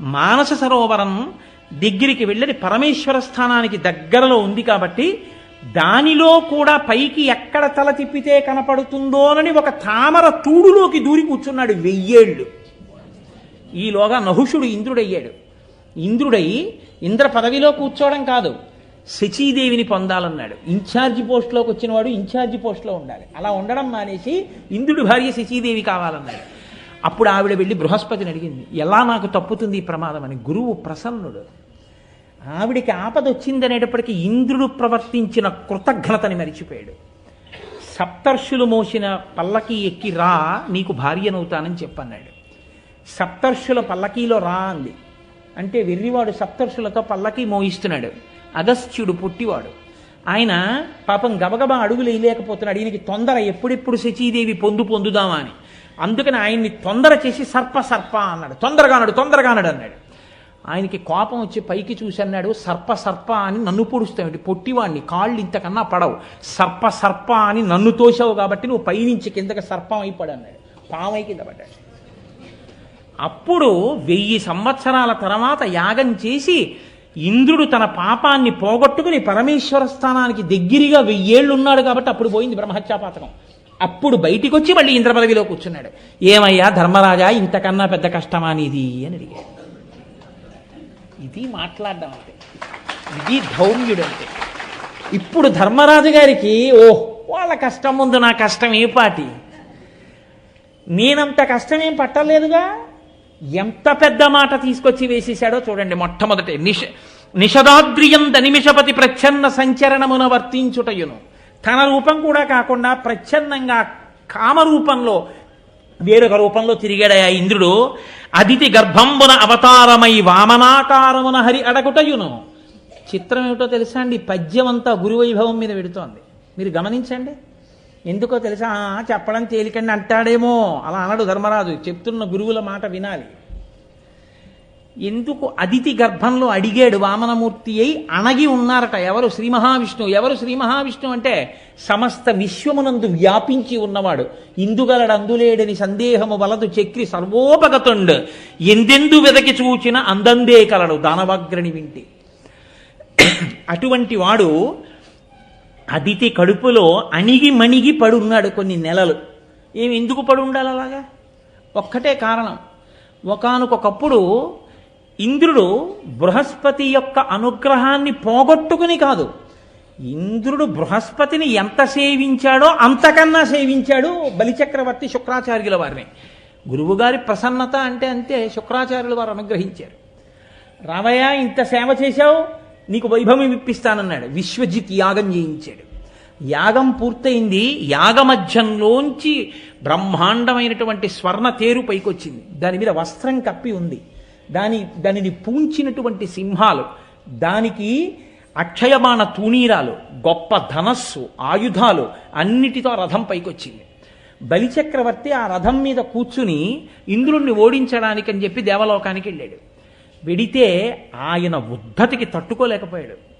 మానస సరోవరం దగ్గరికి వెళ్ళని పరమేశ్వర స్థానానికి దగ్గరలో ఉంది కాబట్టి దానిలో కూడా పైకి ఎక్కడ తల తిప్పితే కనపడుతుందోనని ఒక తామర తూడులోకి దూరి కూర్చున్నాడు వెయ్యేళ్ళు. ఈలోగా నహుషుడు ఇంద్రుడయ్యాడు. ఇంద్రుడై ఇంద్ర పదవిలో కూర్చోవడం కాదు శచీదేవిని పొందాలన్నాడు. ఇన్ఛార్జి పోస్ట్లోకి వచ్చినవాడు ఇన్ఛార్జి పోస్ట్లో ఉండాలి. అలా ఉండడం మానేసి ఇంద్రుడి భార్య శచీదేవి కావాలన్నాడు. అప్పుడు ఆవిడ వెళ్ళి బృహస్పతిని అడిగింది ఎలా నాకు తప్పుతుంది ఈ ప్రమాదం? అని. గురువు ప్రసన్నుడు. ఆవిడికి ఆపద వచ్చిందనేటప్పటికీ ఇంద్రుడు ప్రవర్తించిన కృతజ్ఞతని మరిచిపోయాడు. సప్తర్షులు మోసిన పల్లకి ఎక్కి రా నీకు భార్యనవుతానని చెప్పన్నాడు. సప్తర్షుల పల్లకీలో రా అంది. అంటే వెర్రివాడు సప్తర్షులతో పల్లకీ మోయిస్తున్నాడు. అగస్త్యుడు పుట్టివాడు. ఆయన పాపం గబగబా అడుగులు వేయలేకపోతున్నాడు. ఈయనకి తొందర ఎప్పుడెప్పుడు శచీదేవి పొందు పొందుదామా అని. అందుకని ఆయన్ని తొందర చేసి సర్ప సర్ప అన్నాడు. తొందరగా అన్నాడు తొందరగా అన్నాడు అన్నాడు. ఆయనకి కోపం వచ్చి పైకి చూసి అన్నాడు సర్ప సర్ప అని నన్ను పొడుస్తావు పొట్టివాడిని కాళ్ళు ఇంతకన్నా పడవు. సర్ప సర్ప అని నన్ను తోసావు కాబట్టి నువ్వు పైనుంచి కిందకి సర్పం అయిపోడు అన్నాడు. పామై కింద పడ్డాడు. అప్పుడు వెయ్యి సంవత్సరాల తర్వాత యాగం చేసి ఇంద్రుడు తన పాపాన్ని పోగొట్టుకుని పరమేశ్వర స్థానానికి దగ్గరగా వెయ్యేళ్ళు ఉన్నాడు కాబట్టి అప్పుడు పోయింది బ్రహ్మహత్యాపాతకం అప్పుడు బయటికి వచ్చి మళ్ళీ ఇంద్ర పదవిలో కూర్చున్నాడు. ఏమయ్యా ధర్మరాజా ఇంతకన్నా పెద్ద కష్టమా నీది? అని అడిగాడు. ఇది మాట్లాడడం అంటే. ఇది ధౌమ్యుడు అంటే. ఇప్పుడు ధర్మరాజు గారికి ఓహ్ వాళ్ళ కష్టం ముందు నా కష్టం ఏ పాటి? నేనంత కష్టమేం పట్టలేదుగా? ఎంత పెద్ద మాట తీసుకొచ్చి వేసేశాడో చూడండి మొట్టమొదటి. నిష నిషదాద్రియం దనిమిషపతి ప్రచ్ఛన్న సంచరణమున వర్తించుటయును. తన రూపం కూడా కాకుండా ప్రచ్ఛన్నంగా కామరూపంలో వేరొక రూపంలో తిరిగాడయా ఇంద్రుడు అదితి గర్భంబున అవతారమై వామనాకారమున హరి అడగుటయును. చిత్రం ఏమిటో తెలుసా అండి? పద్యం అంతా గురువైభవం మీద పెడుతోంది. మీరు గమనించండి. ఎందుకో తెలుసా? చెప్పడం తేలికండి అంటాడేమో. అలా అనడు ధర్మరాజు. చెప్తున్న గురువుల మాట వినాలి. ఎందుకు అదితి గర్భంలో అడిగాడు వామనమూర్తి అయి అణగి ఉన్నారట. ఎవరు? శ్రీ మహావిష్ణువు. ఎవరు శ్రీ మహావిష్ణువు అంటే? సమస్త విశ్వమునందు వ్యాపించి ఉన్నవాడు. ఇందుగలడు అందులేడని సందేహము వలదు చక్రి సర్వోపగతుండు. ఎందెందు వెదకి చూచిన అందందే కలడు దానవాగ్రణి వింటి. అటువంటి వాడు అదితి కడుపులో అణిగి మణిగి పడున్నాడు కొన్ని నెలలు. ఏమి ఎందుకు పడి ఉండాలి అలాగా? ఒక్కటే కారణం. ఒకానొకప్పుడు ఇంద్రుడు బృహస్పతి యొక్క అనుగ్రహాన్ని పోగొట్టుకుని కాదు. ఇంద్రుడు బృహస్పతిని ఎంత సేవించాడో అంతకన్నా సేవించాడు బలిచక్రవర్తి శుక్రాచార్యుల వారిని. గురువుగారి ప్రసన్నత అంటే అంతే శుక్రాచార్యుల వారు అనుగ్రహించారు. రామయ్య ఇంత సేవ చేశావు నీకు వైభవం ఇప్పిస్తానన్నాడు. విశ్వజిత్ యాగం చేయించాడు. యాగం పూర్తయింది యాగమధ్యంలోంచి బ్రహ్మాండమైనటువంటి స్వర్ణ తేరు పైకొచ్చింది. దాని మీద వస్త్రం కప్పి ఉంది. దాని దానిని పూంచినటువంటి సింహాలు దానికి అక్షయమాన తూణీరాలు గొప్ప ధనస్సు ఆయుధాలు అన్నిటితో రథం పైకొచ్చింది. బలిచక్రవర్తి ఆ రథం మీద కూర్చుని ఇంద్రుణ్ణి ఓడించడానికి అని చెప్పి దేవలోకానికి వెళ్ళాడు. వెడితే ఆయన ఉద్ధతికి తట్టుకోలేకపోయాడు.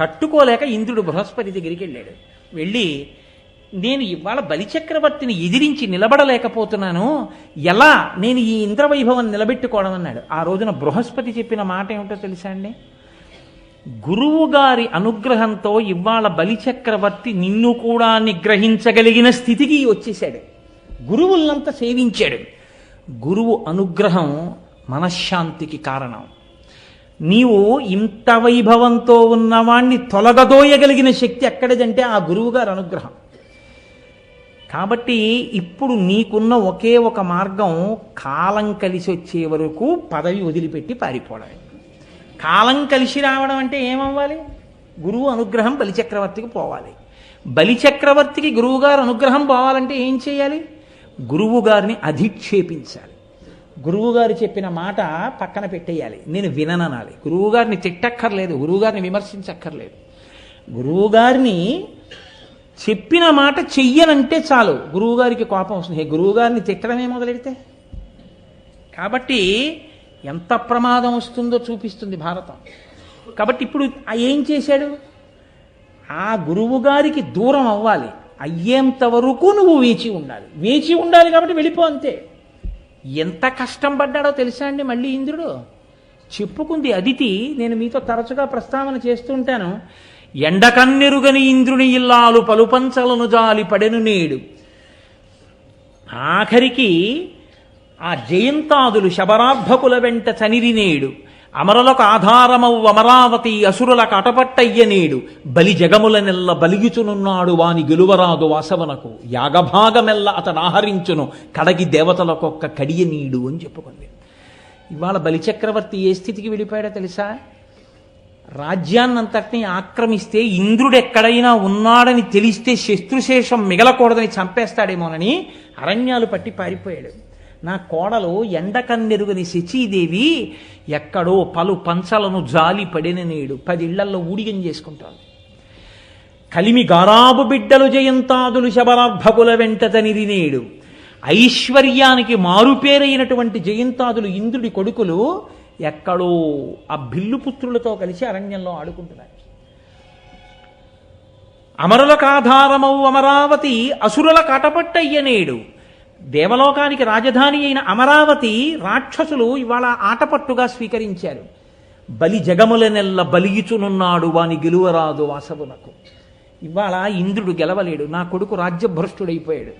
తట్టుకోలేక ఇంద్రుడు బృహస్పతి దగ్గరికి వెళ్ళాడు. వెళ్ళి నేను ఇవాళ బలిచక్రవర్తిని ఎదిరించి నిలబడలేకపోతున్నాను. ఎలా? నేను ఈ ఇంద్రవైభవం నిలబెట్టుకోవడం అన్నాడు. ఆ రోజున బృహస్పతి చెప్పిన మాట ఏమిటో తెలుసా అండి? గురువు గారి అనుగ్రహంతో ఇవాళ బలిచక్రవర్తి నిన్ను కూడా నిగ్రహించగలిగిన స్థితికి వచ్చేశాడు. గురువులంతా సేవించాడు. గురువు అనుగ్రహం మనశ్శాంతికి కారణం. నీవు ఇంత వైభవంతో ఉన్నవాణ్ణి తొలగదోయగలిగిన శక్తి ఎక్కడిదంటే ఆ గురువుగారి అనుగ్రహం. కాబట్టి ఇప్పుడు నీకున్న ఒకే ఒక మార్గం కాలం కలిసి వచ్చే వరకు పదవి వదిలిపెట్టి పారిపోవడమే. కాలం కలిసి రావడం అంటే ఏమవ్వాలి? గురువు అనుగ్రహం బలిచక్రవర్తికి పోవాలి. బలిచక్రవర్తికి గురువుగారు అనుగ్రహం పోవాలంటే ఏం చేయాలి? గురువు గారిని అధిక్షేపించాలి. గురువుగారు చెప్పిన మాట పక్కన పెట్టేయాలి. నేను వినననాలి. గురువుగారిని తిట్టక్కర్లేదు. గురువుగారిని విమర్శించక్కర్లేదు. గురువుగారిని చెప్పిన మాట చెయ్యనంటే చాలు. గురువుగారికి కోపం వస్తుంది. హే గురువుగారిని తిట్టడమే మొదలెడితే? కాబట్టి ఎంత ప్రమాదం వస్తుందో చూపిస్తుంది భారతం. కాబట్టి ఇప్పుడు ఏం చేశాడు? ఆ గురువు గారికి దూరం అవ్వాలి. అయ్యేంత వరకు నువ్వు వేచి ఉండాలి. వేచి ఉండాలి కాబట్టి వెళ్ళిపో అంతే. ఎంత కష్టం పడ్డాడో తెలుసా అండి మళ్ళీ ఇంద్రుడు? చెప్పుకుంది అదితి నేను మీతో తరచుగా ప్రస్తావన చేస్తుంటాను ఎండకన్నెరుగని ఇంద్రుని ఇల్లాలు పలుపంచలను జాలి పడెను నేడు. ఆఖరికి ఆ జయంతాదులు శబరార్భకుల వెంట చనిరి నేడు. అమరులకు ఆధారమవు అమరావతి అసురులకు అటపట్టయ్య నేడు. బలి జగముల నెల్ల బలిగిచునున్నాడు వాని గెలువరాదు వాసవనకు. యాగభాగమెల్ల అతను ఆహరించును. కడగి దేవతలకొక్క కడియ నీడు అని చెప్పుకుంది. ఇవాళ బలిచక్రవర్తి ఏ స్థితికి వెళ్ళిపోయాడో తెలుసా? రాజ్యాన్నంతటినీ ఆక్రమిస్తే ఇంద్రుడు ఎక్కడైనా ఉన్నాడని తెలిస్తే శత్రుశేషం మిగలకూడదని చంపేస్తాడేమోనని అరణ్యాలు పట్టి పారిపోయాడు. నా కోడలు ఎండకన్నెరుగని శచీదేవి ఎక్కడో పలు పంచలను జాలి పడిన నేడు పదిళ్ళల్లో ఊడిగం చేసుకుంటాను కలిమి గారాబు బిడ్డలు జయంతాదులు శబరార్భకుల వెంట నేడు. ఐశ్వర్యానికి మారుపేరైనటువంటి జయంతాదులు ఇంద్రుడి కొడుకులు ఎక్కడో ఆ బిల్లుపుత్రులతో కలిసి అరణ్యంలో ఆడుకుంటున్నారు. అమరులకు అమరావతి అసురుల కటపట్టయ్యనేడు. దేవలోకానికి రాజధాని అయిన అమరావతి రాక్షసులు ఇవాళ ఆటపట్టుగా స్వీకరించారు. బలి జగముల నెల్ల బలిగిచునున్నాడు వాని గెలువరాదు వాసవునకు. ఇవాళ ఇంద్రుడు గెలవలేడు నా కొడుకు రాజ్యభ్రష్టుడైపోయాడు.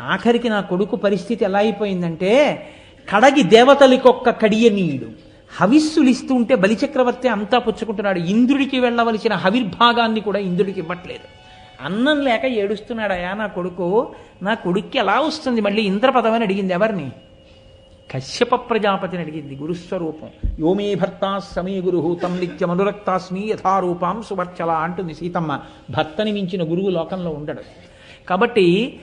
ఆఖరికి నా కొడుకు పరిస్థితి ఎలా అయిపోయిందంటే కడగి దేవతలకొక్క కడియనీయుడు హవిస్సులు ఇస్తూ ఉంటే బలిచక్రవర్తి అంతా పుచ్చుకుంటున్నాడు. ఇంద్రుడికి వెళ్ళవలసిన హవిర్భాగాన్ని కూడా ఇంద్రుడికి ఇవ్వట్లేదు. అన్నం లేక ఏడుస్తున్నాడయా నా కొడుకు నా కొడుక్కి ఎలా వస్తుంది? మళ్ళీ ఇంద్రపదం అని అడిగింది ఎవరిని? కశ్యప ప్రజాపతిని అడిగింది గురుస్వరూపం. యోమే భర్త సమీ గురు తం నిత్య మనురక్తాస్మి యథారూపాం సువర్చల అంటుంది సీతమ్మ. భర్తని మించిన గురువు లోకంలో ఉండడు. కాబట్టి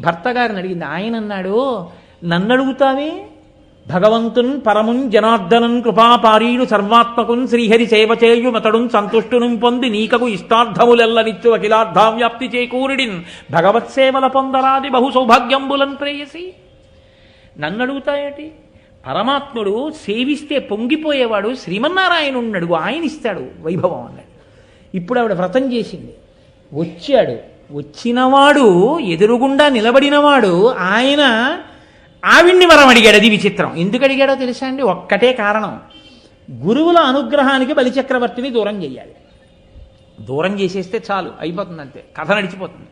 భర్త గారిని అడిగింది ఆయన అన్నాడు నన్ను అడుగుతావే భగవంతున్ పరమున్ జనార్దనన్ కృపాపారీడు సర్వాత్మకున్ శ్రీహరి సేవ చేయు మతడున్ సంతుష్టును పొంది నీకకు ఇష్టార్థములెల్లనిచ్చు అఖిలార్థావ్యాప్తి చేకూరిడిన్. భగవత్ సేవల పొందరాది బహు సౌభాగ్యంబులన్ ప్రేయసి నన్నడుగుతాయేటి? పరమాత్ముడు సేవిస్తే పొంగిపోయేవాడు శ్రీమన్నారాయణ ఉన్నాడు ఆయన ఇస్తాడు వైభవం అన్నాడు ఇప్పుడు ఆవిడ వ్రతం చేసింది. వచ్చాడు. వచ్చినవాడు ఎదురుగుండా నిలబడినవాడు ఆయన ఆవిడ్ని వరం అడిగాడు అది విచిత్రం. ఎందుకు అడిగాడో తెలుసా అండి? ఒక్కటే కారణం. గురువుల అనుగ్రహానికి బలిచక్రవర్తిని దూరం చేయాలి. దూరం చేసేస్తే చాలు అయిపోతుంది అంతే కథ నడిచిపోతుంది.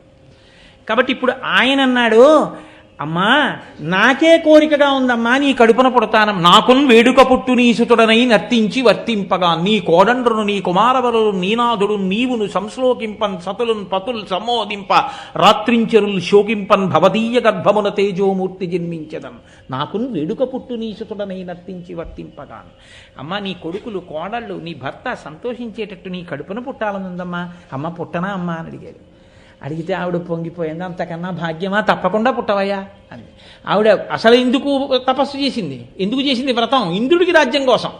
కాబట్టి ఇప్పుడు ఆయన అన్నాడు అమ్మా నాకే కోరికగా ఉందమ్మా నీ కడుపున పుడతానం. నాకున్ వేడుక పుట్టు నీ సుతుడనై నర్తించి వర్తింపగా. నీ కోడండ్రును నీ కుమారవరులు నీనాథుడు నీవును సంశ్లోకింపన్ సతులున్ పతుల్ సమోదింప. రాత్రించరుల్ శోకింపన్ భవదీయ గర్భమున తేజోమూర్తి జన్మించదం. నాకున్ వేడుక పుట్టు నీ సుతుడనై నర్తించి వర్తింపగా. అమ్మా నీ కొడుకులు కోడళ్ళు నీ భర్త సంతోషించేటట్టు నీ కడుపున పుట్టాలనుందమ్మా. అమ్మ పుట్టనా అమ్మా అని అడిగాడు అడిగితే ఆవిడ పొంగిపోయింది అంతకన్నా భాగ్యమా? తప్పకుండా పుట్టవయ్యా అని ఆవిడ అసలు ఎందుకు తపస్సు చేసింది? ఎందుకు చేసింది వ్రతం? ఇంద్రుడికి రాజ్యం కోసం.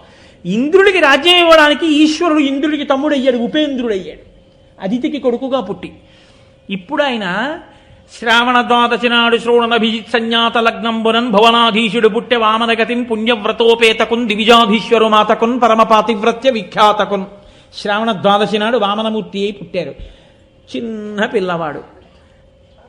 ఇంద్రుడికి రాజ్యం ఇవ్వడానికి ఈశ్వరుడు ఇంద్రుడికి తమ్ముడు అయ్యాడు ఉపేంద్రుడు అయ్యాడు అదితికి కొడుకుగా పుట్టి. ఇప్పుడు ఆయన శ్రావణ ద్వాదశి నాడు శ్రోణనభిజిత్ సంజ్ఞాత లగ్నంబునన్ భువనాధీశుడు పుట్టె వామనగతిన్ పుణ్యవ్రతోపేతకున్ దివిజాధీశ్వరు మాతకున్ పరమపాతివ్రత్య విఖ్యాతకున్. శ్రావణ ద్వాదశి నాడు వామనమూర్తి అయి పుట్టారు. చిన్న పిల్లవాడు.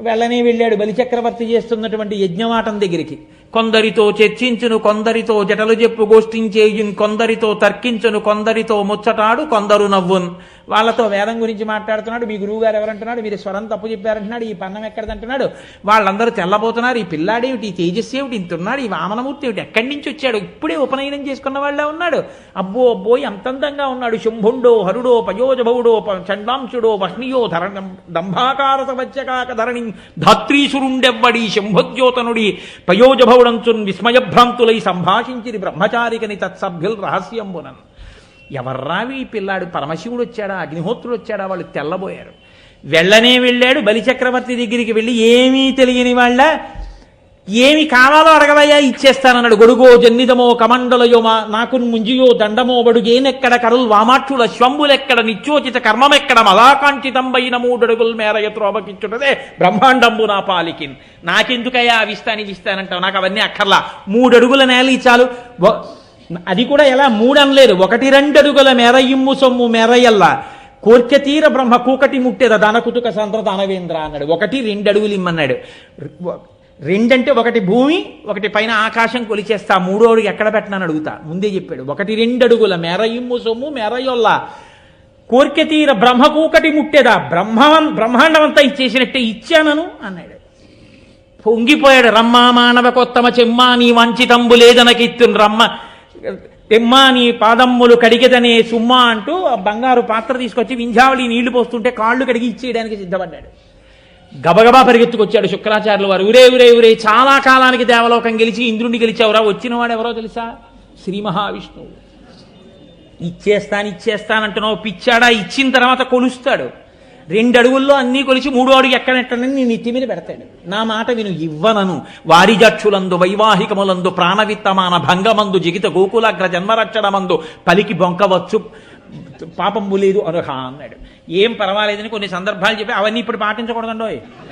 వెళ్ళనే వెళ్ళాడు బలిచక్రవర్తి చేస్తున్నటువంటి యజ్ఞవాటం దగ్గరికి. కొందరితో చర్చించును కొందరితో జటలు చెప్పు గోష్ఠించేయున్ కొందరితో తర్కించును కొందరితో ముచ్చటాడు కొందరు నవ్వున్. వాళ్ళతో వేదం గురించి మాట్లాడుతున్నాడు మీ గురువు గారు ఎవరంటున్నాడు మీరు స్వరం తప్పు చెప్పారంటున్నాడు ఈ పన్నం ఎక్కడదంటున్నాడు. వాళ్ళందరూ తెల్లబోతున్నారు ఈ పిల్లాడేమిటి ఈ తేజస్సు ఏమిటి ఇంతున్నాడు ఈ వామనమూర్తి ఏమిటి ఎక్కడి నుంచి వచ్చాడు? ఇప్పుడే ఉపనయనం చేసుకున్న వాళ్ళే ఉన్నాడు. అబ్బో అబ్బో ఎంత ఉన్నాడు. శుంభుండో హరుడో పయోజభవుడో ప- చండాంశుడో వహ్నియో ధరణం దంభాకార సమత్యకాక ధరణి ధాత్రీసురుండెవ్వడి శంభోద్యోతనుడి పయోజభవుడంచున్ విస్మయభ్రాంతులై సంభాషించిరి బ్రహ్మచారికని తత్సభ్యుల్ రహస్యంబునన్. ఎవర్రావి ఈ పిల్లాడు పరమశివుడు వచ్చాడా అగ్నిహోత్రుడు వచ్చాడా వాళ్ళు తెల్లబోయారు. వెళ్ళనే వెళ్ళాడు బలిచక్రవర్తి దగ్గరికి వెళ్ళి ఏమీ తెలియని వాళ్ళ ఏమి కావాలో అడగవయ్యా ఇచ్చేస్తానన్నాడు. గొడుగో జన్నిదమో కమండలయో మా నాకు ముంజియో దండమో బడుగేనెక్కడ కరుల్ వామాక్షుల శ్వంబులెక్కడ నిత్యోచిత కర్మమెక్కడ మలాకాంక్షితంబైన మూడడుగుల మేర త్రోభకిచ్చుటదే బ్రహ్మాండంబు నా పాలికిన్. నాకెందుకయ్యా అవిస్తాని ఇస్తానంటావు నాకు అవన్నీ అక్కర్లా. మూడడుగుల నేల ఇచ్చాలు అది కూడా ఎలా? మూడనలేదు. ఒకటి రెండడుగుల మేర ఇమ్ము సొమ్ము మేరయల్లా. కోర్కె తీర బ్రహ్మ కూకటి ముట్టెద దానకుతుక సంద్ర దానవేంద్ర అన్నాడు. ఒకటి రెండు అడుగులు ఇమ్మన్నాడు రెండంటే ఒకటి భూమి ఒకటి పైన ఆకాశం కొలిచేస్తా. మూడో అడుగు ఎక్కడ పెట్టనని అడుగుతా. ముందే చెప్పాడు. ఒకటి రెండు అడుగుల మెరయిమ్ము సొమ్ము మెరయొల్ల. కోరిక తీర బ్రహ్మకూకటి ముట్టేదా? బ్రహ్మ బ్రహ్మాండం అంతా ఇచ్చేసినట్టే ఇచ్చానను అన్నాడు. పొంగిపోయాడు. రమ్మా మానవ కొత్తమ చెమ్మా నీ వంచితంబు లేదనకిత్తున్ రమ్మ. తెమ్మా నీ పాదమ్ములు కడిగదనే సుమ్మా అంటూ ఆ బంగారు పాత్ర తీసుకొచ్చి వింజావళి నీళ్ళు పోస్తుంటే కాళ్ళు కడిగి ఇచ్చేయడానికి సిద్ధపడ్డాడు. గబగబా పరిగెత్తుకొచ్చాడు శుక్రాచార్యులు వారు. ఉరే ఉరే ఉరే చాలా కాలానికి దేవలోకం గెలిచి ఇంద్రుణ్ణి గెలిచావురా? వచ్చినవాడు ఎవరో తెలుసా? శ్రీ మహావిష్ణువు. ఇచ్చేస్తాను ఇచ్చేస్తానంటున్నావు పిచ్చాడా? ఇచ్చిన తర్వాత కొలుస్తాడు. రెండు అడుగుల్లో అన్నీ కొలిచి మూడో అడుగు ఎక్కడెట్టనని నీ నెత్తి మీద పెడతాడు. నా మాట విను ఇవ్వనను. వారిజక్షులందు వైవాహికములందు ప్రాణవిత్తమాన భంగమందు జిగిత గోకులాగ్ర జన్మరక్షణమందు పలికి బొంకవచ్చు పాపం లేదు అనుహ అన్నాడు. ఏం పర్వాలేదని కొన్ని సందర్భాలు చెప్పి అవన్నీ ఇప్పుడు పాటించకూడదండో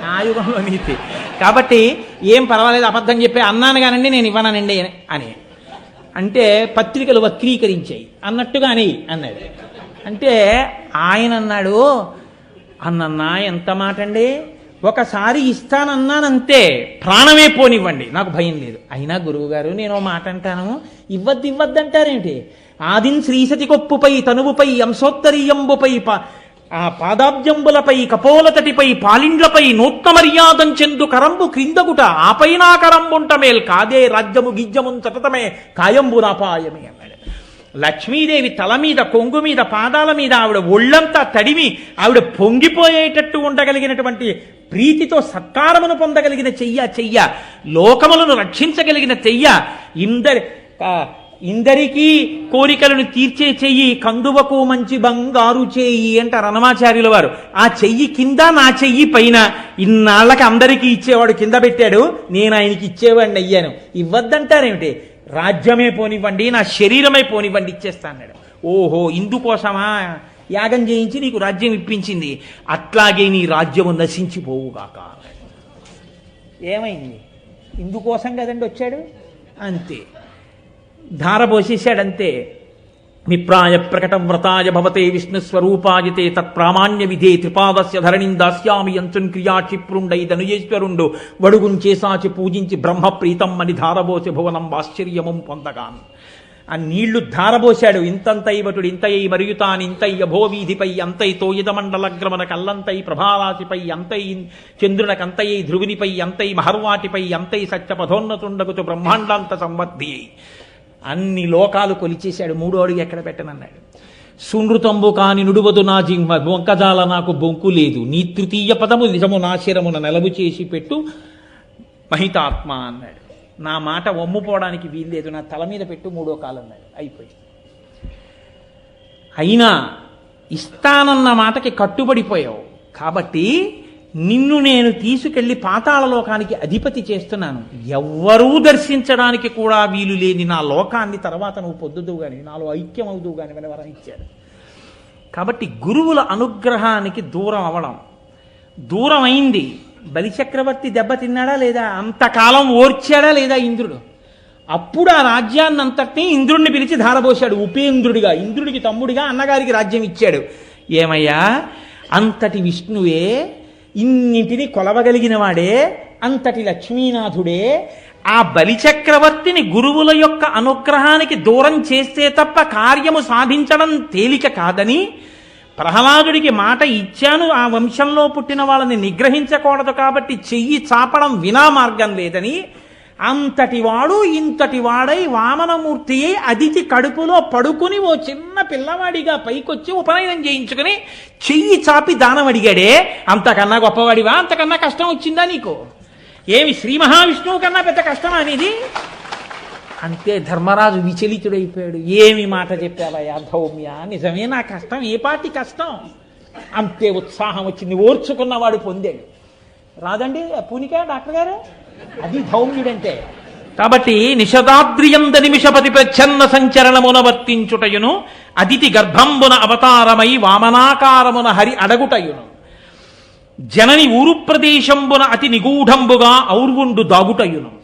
ఆ యుగంలో నీతి. కాబట్టి ఏం పర్వాలేదు అబద్ధం చెప్పి అన్నాను కానండి నేను ఇవ్వనానండి అని. అంటే పత్రికలు వక్రీకరించాయి. అన్నట్టుగాని అన్నాడు. అంటే ఆయన అన్నాడు అన్నన్నా ఎంత మాట అండి ఒకసారి ఇస్తానన్నానంతే. ప్రాణమే పోనివ్వండి. నాకు భయం లేదు. అయినా గురువుగారు నేను మాట అంటాను. ఇవ్వద్దు ఇవ్వద్దు అంటారేంటి? ఆదిన్ శ్రీసతి కొప్పుపై తనువుపై అంశోత్తరీయంబుపై ఆ పాదాబ్జంబులపై కపోలతటిపై పాలిండ్లపై నూత్న మర్యాదం చెందు కరంబు క్రిందగుట ఆపైనా కరంబుంట మేల్ కాదే రాజ్యము గిజ్జము సతతమే కాయంబునాపాయమే అన్నాడు. లక్ష్మీదేవి తల మీద కొంగు మీద పాదాల మీద ఆవిడ ఒళ్ళంతా తడిమి ఆవిడ పొంగిపోయేటట్టు ఉండగలిగినటువంటి ప్రీతితో సత్కారమును పొందగలిగిన చెయ్య చెయ్య లోకములను రక్షించగలిగిన చెయ్య ఇందరి ఇందరికీ కోరికలను తీర్చే చెయ్యి కందువకు మంచి బంగారు చెయ్యి అంటారు అనమాచార్యుల వారు. ఆ చెయ్యి కింద నా చెయ్యి పైన. ఇన్నాళ్ళకి అందరికీ ఇచ్చేవాడు కింద పెట్టాడు. నేను ఆయనకి ఇచ్చేవాడిని అయ్యాను. ఇవ్వద్దంటారేమిటి? రాజ్యమే పోనివ్వండి నా శరీరమే పోనివ్వండి ఇచ్చేస్తా అన్నాడు. ఓహో ఇందుకోసమా? యాగం చేయించి నీకు రాజ్యం ఇప్పించింది. అట్లాగే నీ రాజ్యము నశించిపోవుగాక. ఏమైంది? ఇందుకోసం కదండి వచ్చాడు? అంతే. ధార పోసేశాడంతే ప్రకట వ్రతాయ భవతే విష్ణుస్వరూపాయతే తత్ప్రామాణ్య విధే త్రిపాదస్య ధరణిం దాస్యామి యంచున్ క్రియా క్షిప్రుండై ధనుజేశ్వరుండు. వడుగుం చేసాచి పూజించి బ్రహ్మప్రీతం అని ధారబోసి భువనం ఆశ్చర్యమం పొందగాన్. ఆ నీళ్ళు ధారబోశాడు. ఇంతంతై వటుడు ఇంతై మరియుతాన్ ఇంతై అభోవీధిపై అంతై తోయిదమండలగ్రమన కల్లంతై ప్రభారాశిపై అంతై చంద్రునకంతై ధ్రువునిపై అంతై మహర్వాటిపై అంతై సత్యపథోన్నతుండగుతు బ్రహ్మాండాంత సంవర్ధి అన్ని లోకాలు కొలిచేశాడు. మూడో అడుగు ఎక్కడ పెట్టనన్నాడు. సునృతంబు కాని నుడువదు నా జింహ బొంకజాల నాకు బొంకు లేదు. నీ తృతీయ పదము నిజము నా శిరమున నెలవు చేసి పెట్టు మహితాత్మ అన్నాడు. నా మాట వమ్ముపోవడానికి వీల్లేదు. నా తల మీద పెట్టు మూడో కాలు అన్నాడు అయిపోయింది. అయినా ఇస్తానన్న మాటకి కట్టుబడిపోయావు. కాబట్టి నిన్ను నేను తీసుకెళ్ళి పాతాళ లోకానికి అధిపతి చేస్తున్నాను. ఎవ్వరూ దర్శించడానికి కూడా వీలు లేని నా లోకాన్ని తర్వాత నువ్వు పొద్దుదువు కానీ నాలో ఐక్యం అవుదువు కానీ అని వరణించాడు కాబట్టి గురువుల అనుగ్రహానికి దూరం అవడం దూరం అయింది. బలిచక్రవర్తి దెబ్బతిన్నాడా లేదా? అంతకాలం ఓర్చాడా లేదా ఇంద్రుడు? అప్పుడు ఆ రాజ్యాన్ని అంతటినీ ఇంద్రుడిని పిలిచి ధారబోశాడు. ఉపేంద్రుడిగా ఇంద్రుడికి తమ్ముడిగా అన్నగారికి రాజ్యం ఇచ్చాడు. ఏమయ్యా? అంతటి విష్ణువే ఇన్నింటిని కొలవగలిగిన వాడే అంతటి లక్ష్మీనాథుడే. ఆ బలిచక్రవర్తిని గురువుల యొక్క అనుగ్రహానికి దూరం చేస్తే తప్ప కార్యము సాధించడం తేలిక కాదని ప్రహ్లాదుడికి మాట ఇచ్చాను. ఆ వంశంలో పుట్టిన వాళ్ళని నిగ్రహించకూడదు కాబట్టి చెయ్యి చాపడం వినా మార్గం లేదని అంతటి వాడు ఇంతటి వాడై వామనమూర్తి అయి అదితి కడుపులో పడుకుని ఓ చిన్న పిల్లవాడిగా పైకొచ్చి ఉపనయనం చేయించుకుని చెయ్యి చాపి దానం అడిగాడే అంతకన్నా గొప్పవాడివా? అంతకన్నా కష్టం వచ్చిందా నీకు? ఏమి శ్రీ మహావిష్ణువు కన్నా పెద్ద కష్టమా అనేది అంతే ధర్మరాజు విచలితుడైపోయాడు. ఏమి మాట చెప్పావయ్యా ధౌమ్య నిజమే నా కష్టం ఏ పాటి కష్టం? అంతే ఉత్సాహం వచ్చింది ఓర్చుకున్నవాడు పొందాడు. రాదండి పూనిక డాక్టర్ గారు? అది ధౌమ్యుడంటే. కాబట్టి నిషదాద్రియంద నిమిషపతి ప్రచ్ఛన్న సంచరణమున వర్తించుటయును అదితి గర్భంబున అవతారమై వామనాకారమున హరి అడగుటయును. జనని ఊరు ప్రదేశంబున అతి నిగూఢంబుగా ఔర్వుండు దాగుటయును.